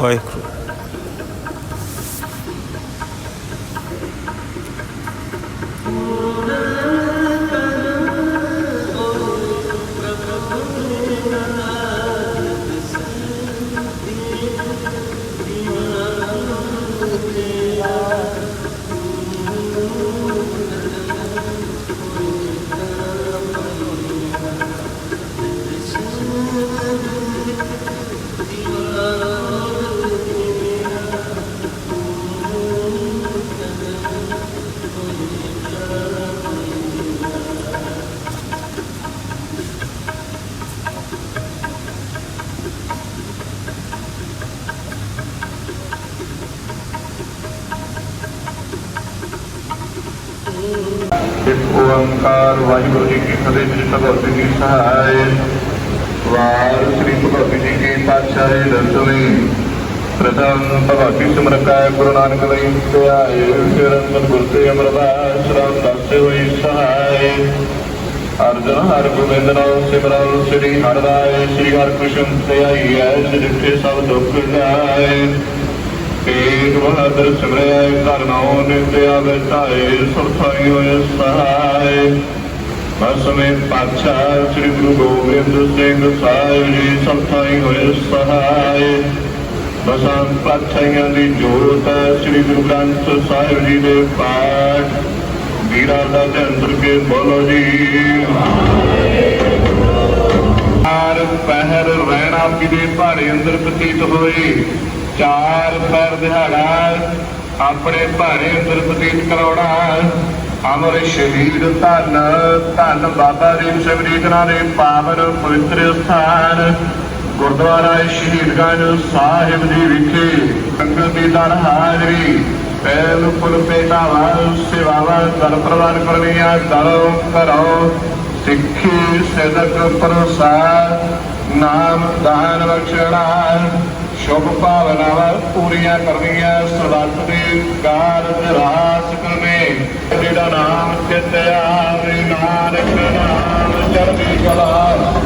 Like, ਓੰਕਾਰ ਵਾਹਿਗੁਰੂ ਜੀ ਕੀ ਫਤਿਹ ਜੀ ਭਗਵਤ ਜੀ ਸਹਾਇ। ਵਾਰ ਸ੍ਰੀ ਭਗਵਤ ਜੀ ਕੀ ਪਾਤਸ਼ਾਹੀ ਦਰਸ਼ਨੀ ਪ੍ਰਥਮ ਭਗਵਤੀ ਸਿਮਰਕਾ ਗੁਰੂ ਨਾਨਕ ਦੇਵ ਧਿਆਏ ਫਿਰ ਅੰਦਰ ਗੁਰ ਅਮਰਦਾਸ ਰਾਮ ਦਾਸੇ ਹੋਈ ਸਹਾਇ। ਅਰਜਨ ਹਰ ਗੋਬਿੰਦ ਨਾਮ ਸਿਮਰਨ, ਸ੍ਰੀ ਹਰਿ ਰਾਏ, ਸ੍ਰੀ ਹਰਿ ਕ੍ਰਿਸ਼ਨ ਧਿਆਈ ਐ ਜਿੱਥੇ ਸਭ ਦੁੱਖ ਜਾਏ ਤੇਗ ਬਹਾਦਰ ਸਿਮਰਿਆ ਘਰ ਨਾਉ ਨਿਤਿਆ ਵਿਚਾਏ ਸੁਰਥਾਈ ਹੋਏ ਸਹਾਏ। ਬਸਮੇ ਪਾਤਸ਼ਾਹ ਸ੍ਰੀ ਗੁਰੂ ਗੋਬਿੰਦ ਸਿੰਘ ਸਾਹਿਬ ਜੀ ਸੁਰਥਾਈ ਹੋਏ ਸਹਾਇ ਬਸੰਤ ਪਾਤਸ਼ਾਹੀਆਂ ਦੀ ਜੋਤ ਸ੍ਰੀ ਗੁਰੂ ਗ੍ਰੰਥ ਸਾਹਿਬ ਜੀ ਦੇ ਪਾਠ। ਵੀਰਾ ਦਾ ਅੰਦਰ ਕੇ ਬੋਲੋ ਜੀ। ਚਾਰ ਪਹਿਰ ਰਹਿਣਾ ਪੀਦੇ ਭਾੜੇ ਅੰਦਰ ਪ੍ਰਤੀਤ ਹੋਏ। ਚਾਰ ਪੈਰ ਦਿਹਾੜਾ, ਆਪਣੇ ਭਾੜੇ ਅੰਦਰ ਕਰਾਉਣਾ। ਅਮਰ ਸ਼ਹੀਦ ਧੰਨ ਧੰਨ ਬਾਬਾ ਦੀਪ ਸਿੰਘ ਜੀ ਦੇ ਪਾਵਨ ਪਵਿੱਤਰ ਸਥਾਨ ਗੁਰਦੁਆਰਾ ਸ਼ਹੀਦਗੰਜ ਸਾਹਿਬ ਜੀ ਵਿਖੇ। ਸੰਗਤ ਦੀ ਦਰ ਹਾਜ਼ਰੀ ਪਹਿਲ ਪੁਲ ਪੇਟਾਵਾ ਸੇਵਾਵਾਂ ਦਰ ਪ੍ਰਵਾਨ ਕਰਨੀਆਂ ਦਰੋ ਕਰੋ ਸਿੱਖੀ ਸਦਕ ਪ੍ਰਸਾਦ, ਨਾਮ ਦਾਨ ਬਖਸ਼ਣਾ। ਸ਼ੁਭ ਭਾਵਨਾਵਾਂ ਪੂਰੀਆਂ ਕਰਨੀਆਂ ਸਰਬੱਤ ਦੇ ਕਾਰਜ ਰਾਸ ਕਰਨੇ। ਜਿਹੜਾ ਨਾਮ ਚਿਤਿਆ ਵੇ ਨਾਨਕ ਨਾਮ ਚੜ੍ਹਦੀ ਕਲਾ।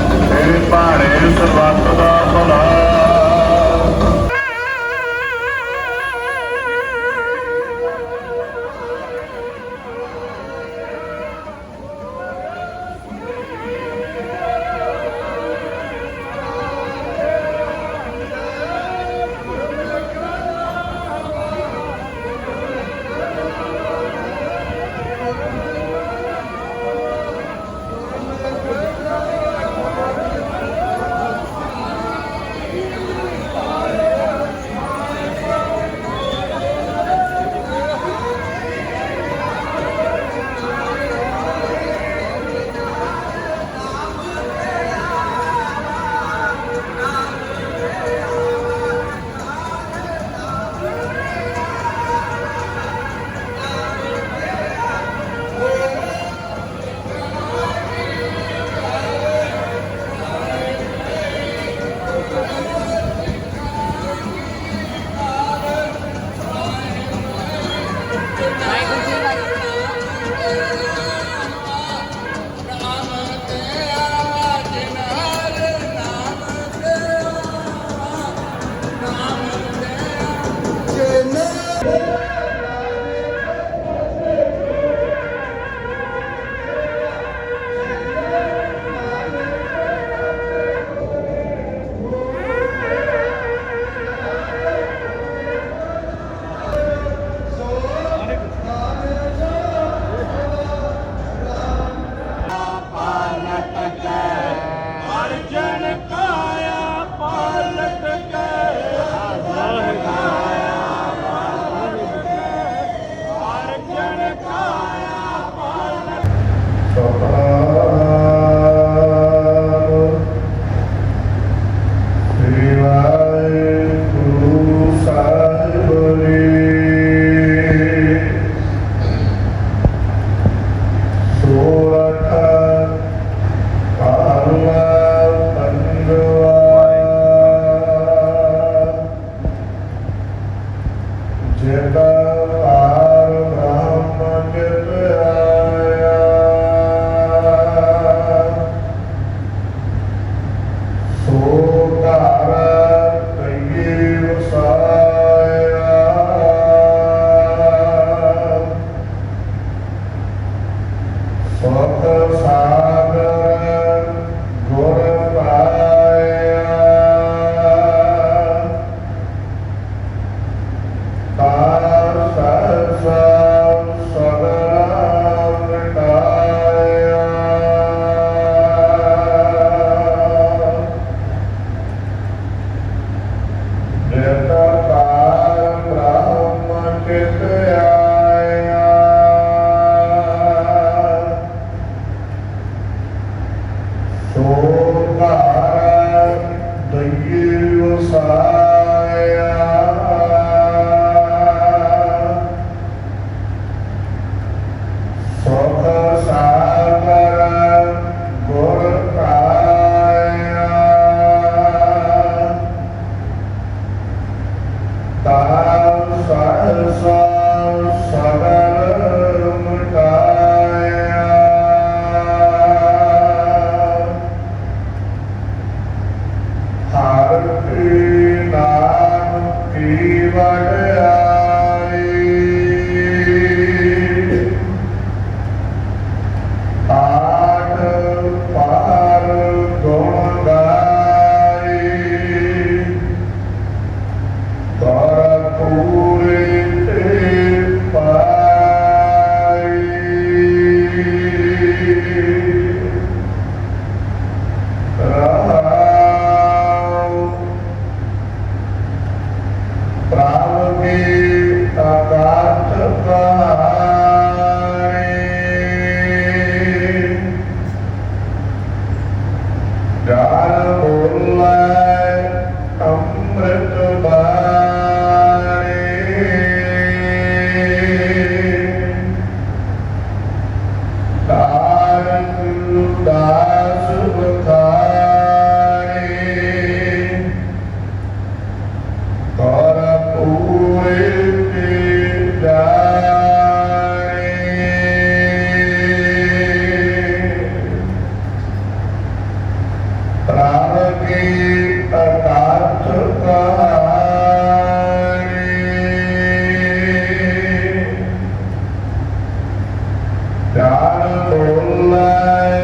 Jangan mulai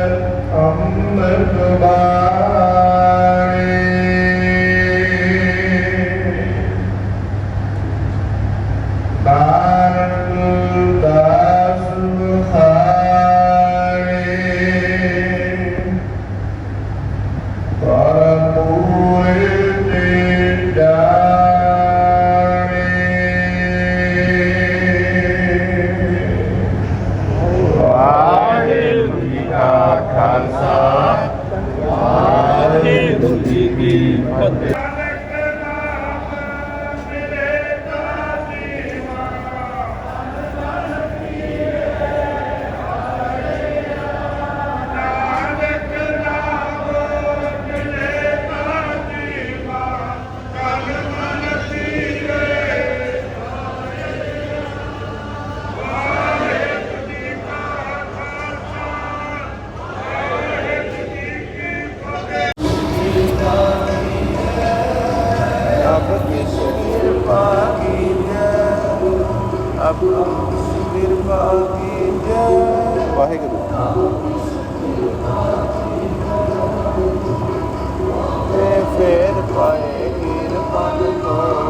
Amir Kebal সম্পদ ਵਾਹਿਗੁਰੂ। ਤੇ ਫੇਰ ਪਾਏ ਕਿਰਪਾ ਤੋਂ